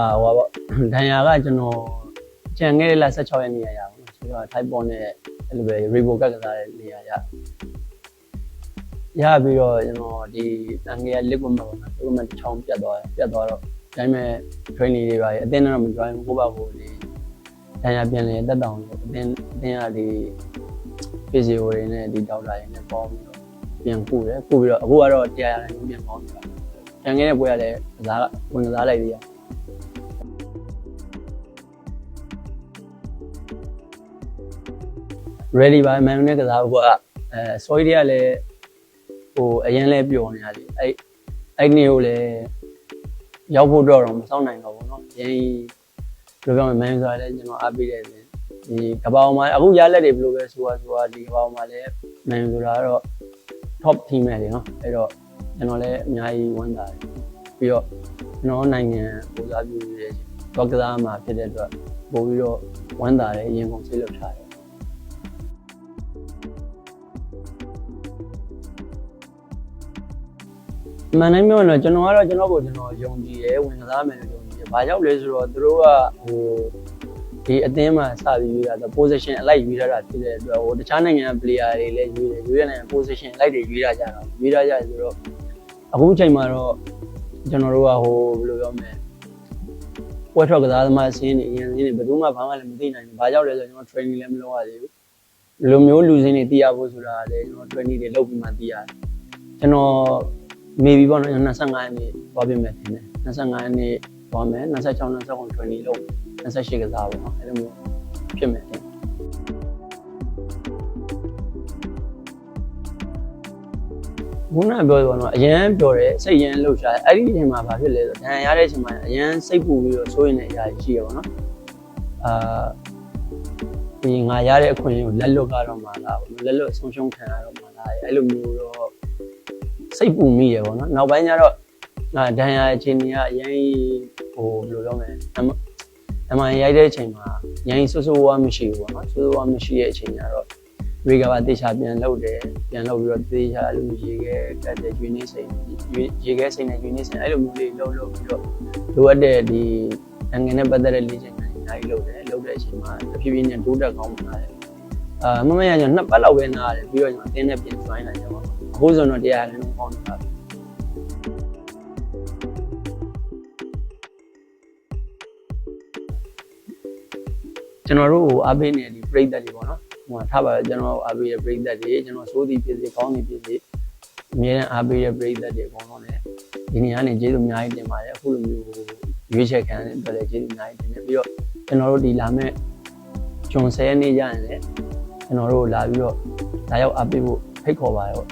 အာဟိုပါပေါ့ဒန်ယာကကျွန်တော်ကြံခဲ့တဲ့လ16ရက်နေ့ရရအောင်နော်ဆိုတော့ type ပေါ်နဲ့အဲ့လိုပဲ revo ကတ်ကစားတဲ့နေရာရရပြီးတော့ကျွန်တော်ဒီတန်ငယ်လက်ကွန်မှာပေါ့နော်ဒီမှာတစ်ချောင်းပြတ်သွားတယ်ပြတ်သွားတော့ဒါပေမဲ့ training တွေပါအတင်းတော့မ join ဘူးကိုယ့်ဘာကိုဒီဒန်ယာပြန်လေတက်တောင်လို့အတင်းအတင်းကဒီ physio တွေနဲ့ဒီ doctor တွေနဲ့ပေါင်းပြီးတော့ပြန်ကုတယ်ကုပြီးတော့အခုကတော့တရားရတယ်ပြန်ပေါင်းနေတာကြံခဲ့တဲ့ပွဲကလည်းကစားဝင်ကစားလိုက်သေးတယ် ready ပါမန်နဲ့ကစားဖို့ကအဲ sorry တွေကလည်းဟိုအရင်လဲပျော်နေရတယ်အဲ့အဲ့နေ့ကိုလည်းရောက်ဖို့တော့တော့မစောင့်နိုင်တော့ဘူးเนาะရင်းဘယ်လိုပြောမလဲမန်ဆိုတာလည်းကျွန်တော်အားပေးတယ်ဆိုဒီကပောင်မှာအခုရလက်တွေဘယ်လိုပဲဆိုတာဆိုတာဒီကပောင်မှာလည်းမန်ဆိုတာတော့ top team ပဲလေเนาะအဲ့တော့ကျွန်တော်လည်းအများကြီးဝမ်းသာတယ် ပြီးတော့ကျွန်တော်နိုင်ငံပူဇော်ပြုနေတဲ့တော့ကစားမှာဖြစ်တဲ့အတွက်ပို့ပြီးတော့ဝမ်းသာတယ်အရင်ကုန်စိတ်လှုပ်ထားတယ်မှန်တိုင်းပြောရင်တော့ကျွန်တော်ကတော့ကျွန်တော်ကိုကျွန်တော်ယုံကြည်တယ်ဝင်ကစားမယ်လို့ယုံကြည်တယ်။ဘာကြောင့်လဲဆိုတော့သူတို့ကဟိုဒီအသင်းမှာစပြီးရွေးတာတော့ position အလိုက်ရွေးရတာဖြစ်တဲ့အတွက်ဟိုတခြားနိုင်ငံ player တွေလည်းရွေးတယ်ရွေးရတဲ့ position အလိုက်တွေရွေးရကြတော့ရွေးရကြဆိုတော့အခုချိန်မှာတော့ ကျွန်တော်တို့ကဟိုဘယ်လိုပြောမလဲပွဲထွက်ကစားသမားစင်းနေအရင်စင်းနေဘယ်သူမှဘာမှလည်းမသိနိုင်ဘူး။ဘာကြောင့်လဲဆိုတော့ကျွန်တော် training လည်းမလုပ်ရသေးဘူး။ဘယ်လိုမျိုးလူစင်းတွေသိရဖို့ဆိုတာလည်းကျွန်တော် training တွေလုပ်ပြီးမှသိရတယ်။ကျွန်တော် maybe ပေါ့နော်25ရက်နေ့သွားပြင်မယ်ထင်တယ်25ရက်နေ့သွားမယ်26 29 20လို့28ကစားပေါ့နော်အဲ့လိုမျိုးဖြစ်မယ် ခုနကပြောတယ်ပေါ့နော်အရန်ပြောတယ်စိတ်ရန်လှုပ်ရှားတယ်အဲ့ဒီအချိန်မှာဘာဖြစ်လဲဆိုတော့ဒဏ်ရာရတဲ့အချိန်မှာအရန်စိတ်ပူပြီးတော့စိုးရင်လည်းအရာကြီးရှိရပေါ့နော်အာဒီငါရတဲ့အခွင့်အရေးကိုလက်လွတ်ကတော့မှလားပေါ့လက်လွတ်ဆုံးရှုံးခံရတော့မှလားအဲ့လိုမျိုးတော့စိတ်ပူမိရပေါ့နော်နောက်ပိုင်းကျတော့ငါဒဏ်ရာအခြေအနေကအရင်ဟိုဘယ်လိုပြောမလဲအမအမှန်ရိုက်တဲ့အချိန်မှာရင်ဆူဆူဝါမရှိဘူးပေါ့နော်ဆူဆူဝါမရှိတဲ့အချိန်ကျတော့ ရေကပါတေချာပြန်လှုပ်တယ်ပြန်လှုပ်ပြီးတော့တေချာအဲ့လိုရေခဲကတ်တဲ့ကျွေးနေစိန်ရေခဲစိန်နဲ့ကျွေးနေစိန်အဲ့လိုမျိုးလေးလှုပ်လှုပ်ပြီးတော့လိုအပ်တဲ့ဒီငငယ်နဲ့ပတ်သက်တဲ့လေ့ကျင့်ခန်းတွေအများကြီးလုပ်တယ်လုပ်တဲ့အချိန်မှာတဖြည်းဖြည်းနဲ့တိုးတက်ကောင်းလာတယ်အာမမရကျွန်တော်နှစ်ပတ်လောက်ပဲနားရတယ်ပြီးတော့ကျွန်တော်အတင်းနဲ့ပြန် join လာကြပါတော့အခုဆိုတော့တရားလည်းပေါင်းနေတာကျွန်တော်တို့အားပေးနေဒီ ပြိသက်တွေပေါ့နော်ဟိုထားပါကျွန်တော်အားပေးရပြိသက်တွေကျွန်တော်စိုးသည်ဖြစ်စေကောင်းသည်ဖြစ်စေအများနဲ့အားပေးရပြိသက်တွေအကုန်လုံးလည်းဒီနေရာနေကျေးဇူးအများကြီးတင်ပါတယ်အခုလိုမျိုးရွေးချယ်ခံတဲ့အတွက်လည်းကျေးဇူးအများကြီးတင်တယ်ပြီးတော့ကျွန်တော်တို့ဒီလာမဲ့ဂျွန်ဆယ်နေ့ရရင်လည်းကျွန်တော်တို့လာပြီးတော့ဒါရောက်အားပေးဖို့ဖိတ်ခေါ်ပါရော